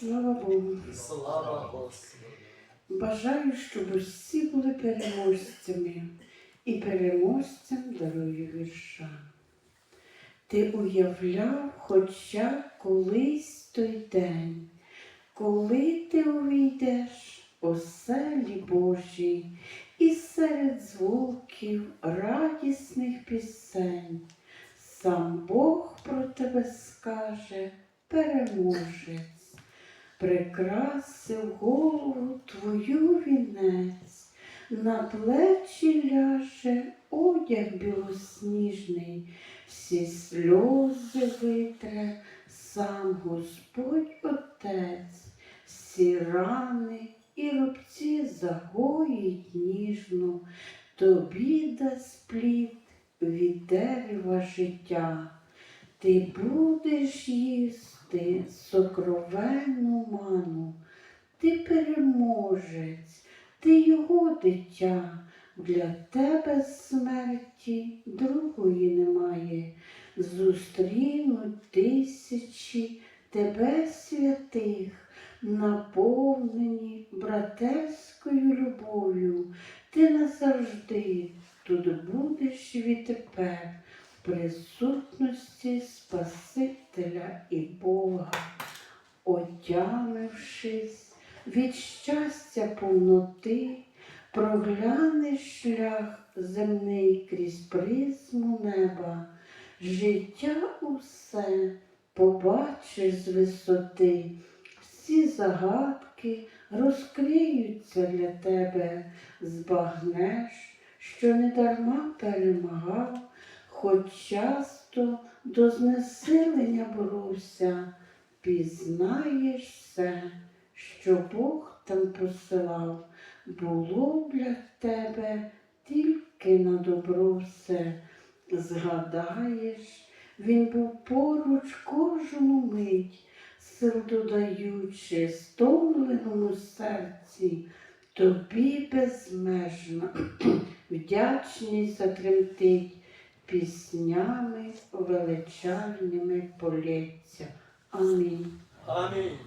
Слава Богу. Слава Господу. Бажаю, щоб усі були переможцями і переможцям дарую вірша. Ти уявляв хоча колись той день, коли ти увійдеш оселі Божі і серед звуків радісних пісень. Сам Бог про тебе скаже, переможець, прикрасив голову твою вінець, на плечі ляже одяг білосніжний, всі сльози витре сам Господь Отець, всі рани і рубці загоїть ніжно, тобі дасть плід від дерева життя. Ти будеш їсти сокровенну ману, ти переможець, ти його дитя, для тебе смерті другої немає. Зустрінуть тисячі тебе святих, наповнені братерською любов'ю. Ти назавжди тут будеш відтепер в присутності Спасителя і Бога, отямившись від щастя повноти, проглянеш шлях земний крізь призму неба, життя усе побачиш з висоти, всі загадки розкриються для тебе, збагнеш, що недарма перемагав, хоч часто до знесилення боровся, пізнаєш все, що Бог там посилав, було для тебе тільки на добро все. Згадаєш, він був поруч кожну мить, сил додаючи стомленому серці, тобі безмежно вдячність затремтить, піснями величальними полється. Амінь. Амінь.